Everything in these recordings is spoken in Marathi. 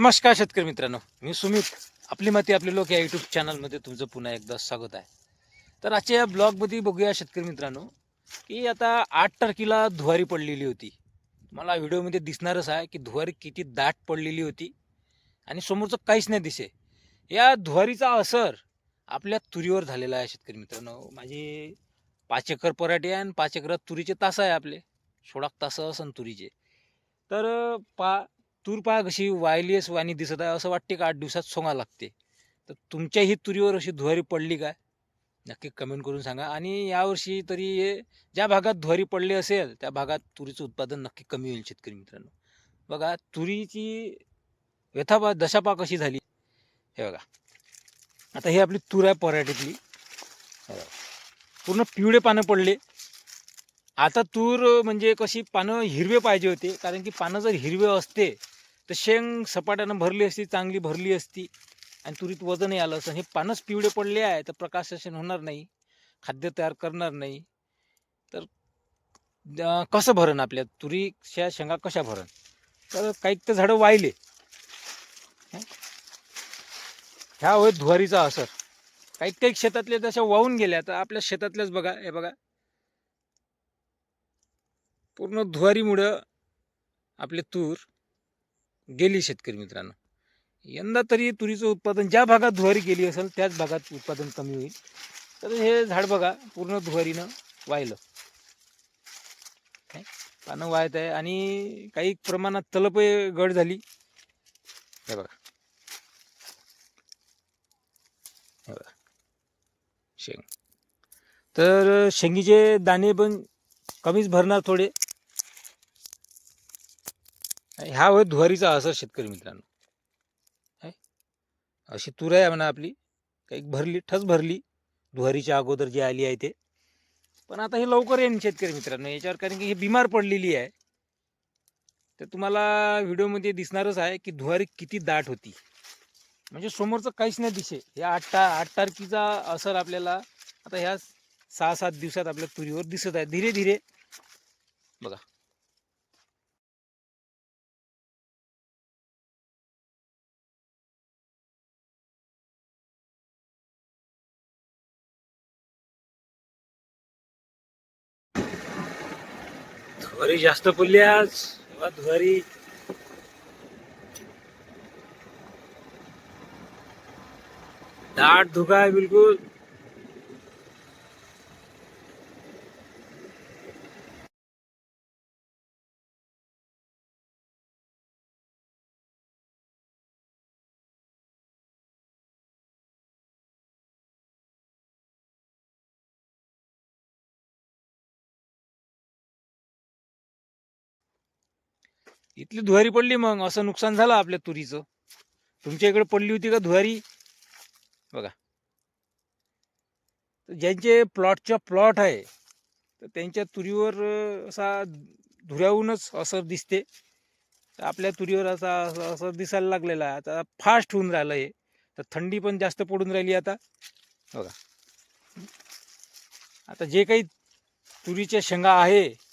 नमस्कार शेतकरी मित्रांनो. मी सुमित. आपली माती आपले लोक या युट्यूब चॅनलमध्ये तुमचं पुन्हा एकदा स्वागत आहे. तर आजच्या या ब्लॉगमध्ये बघूया शेतकरी मित्रांनो की आता आठ तारखेला धुवारी पडलेली होती. मला व्हिडिओमध्ये दिसणारच आहे की धुवारी किती दाट पडलेली होती. आणि समोरचं काहीच नाही दिसे. या धुवारीचा असर आपल्या तुरीवर झालेला आहे शेतकरी मित्रांनो. माझे पाच एकर पराठे आहे आणि पाच एकरात तुरीचे तास आहे आपले. सोळा तास असन तुरीचे. तर पा तूर पहा कशी वायलीस वाणी दिसत आहे असं वाटते का आठ दिवसात सोंगा लागते? तर तुमच्याही तुरीवर अशी धुवारी पडली काय नक्की कमेंट करून सांगा. आणि यावर्षी तरी ज्या भागात धुवारी पडली असेल त्या भागात तुरीचं उत्पादन नक्की कमी होईल शेतकरी मित्रांनो. बघा तुरीची व्यथापा दशापा कशी झाली. हे बघा. आता ही आपली तूर आहे पराठीतली. पूर्ण पिवळे पानं पडले. आता तूर म्हणजे कशी पानं हिरवे पाहिजे होते कारण की पानं जर हिरवे असते तर शेंग सपाट्यानं भरली असती चांगली भरली असती आणि तुरीत वजनही आलं असं हे पानच पिवळे पडले आहे तर प्रकाशन होणार नाही. खाद्य तयार करणार नाही. तर कसं भरण आपल्या? तुरीच्या शेंगा कशा भरण? तर काही तर झाडं वाहिले. ह्या होय धुवारीचा असर. काही काही शेतातल्या तशा वाहून गेल्या तर आपल्या शेतातल्याच बघा. हे बघा. पूर्ण धुवारीमुळं आपले तूर गेली शेतकरी मित्रांनो. यंदा तरी तुरीचं उत्पादन ज्या भागात धुवारी गेली असेल त्याच भागात उत्पादन कमी होईल. तर हे झाड बघा पूर्ण धुवारीनं वाहिलं. काय? पानं वाहत आहे आणि काही प्रमाणात तलपही गड झाली. हे बघा. हे बघा. शेंग. तर शेंगीचे दाणे पण कमीच भरणार थोडे. ह्या होय धुवारीचा असर शेतकरी मित्रांनो. अशी तूर आहे म्हणा आपली. काही भरली ठस भरली. धुवारीच्या अगोदर जी आली आहे ते. पण आता हे लवकर येईन शेतकरी मित्रांनो. याच्यावर कारण की ही बिमार पडलेली आहे. तर तुम्हाला व्हिडिओमध्ये दिसणारच आहे की धुवारी किती दाट होती. म्हणजे समोरचं काहीच नाही दिसे. या आठ ता आठ तारखेचा असर आपल्याला आता ह्या सहा सात दिवसात आपल्या तुरीवर दिसत आहे. धीरे धीरे. बघा. धुवारी जास्त पडली आज. तेव्हा दाट धुका आहे बिलकुल. इथली धुवारी पडली मग असं नुकसान झालं आपल्या तुरीचं. तुमच्या इकडे पडली होती का धुवारी? बघा. तर ज्यांचे प्लॉटच्या प्लॉट आहे तर त्यांच्या तुरीवर असा धुऱ्याहूनच असर दिसते. तर आपल्या तुरीवर असा असं असं दिसायला लागलेला आहे. आता फास्ट होऊन राहिलं हे. तर थंडी पण जास्त पडून राहिली आता. बघा. आता जे काही तुरीच्या शेंगा आहे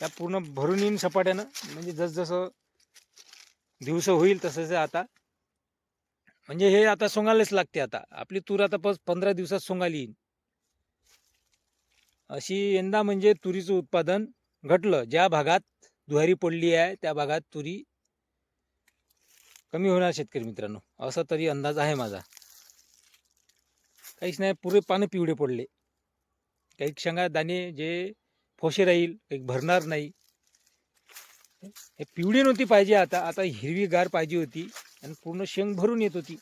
त्या पूर्ण भरून येईन सपाट्यानं. म्हणजे जसजसं दिवस होईल तसं आता. म्हणजे हे आता सोंगायलाच लागते आता. आपली तूर आता पस पंधरा दिवसात सोंगायला येईन. अशी यंदा म्हणजे तुरीचं उत्पादन घटलं. ज्या भागात दुहारी पडली आहे त्या भागात तुरी कमी होणार शेतकरी मित्रांनो. असा तरी अंदाज आहे माझा. काहीच नाही पुरे पानं पिवळे पडले. काही शेंगा दाणे जे फोशे राहील काही भरणार नाही. हे पिवळी नव्हती पाहिजे आता आता हिरवीगार पाहिजे होती आणि पूर्ण शेंग भरून येत होती.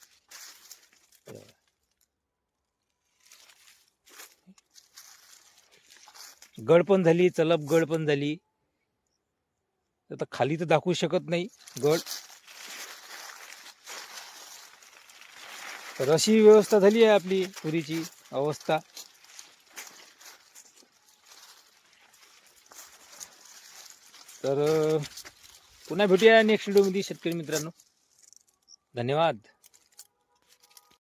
गड पण झाली चलप गड पण झाली. आता खाली तर दाखवू शकत नाही गड तर अशी व्यवस्था झाली आहे आपली पुरीची अवस्था. तर पुन्हा भेटूया नेक्स्ट व्हिडिओमध्ये शेतकरी मित्रांनो. धन्यवाद.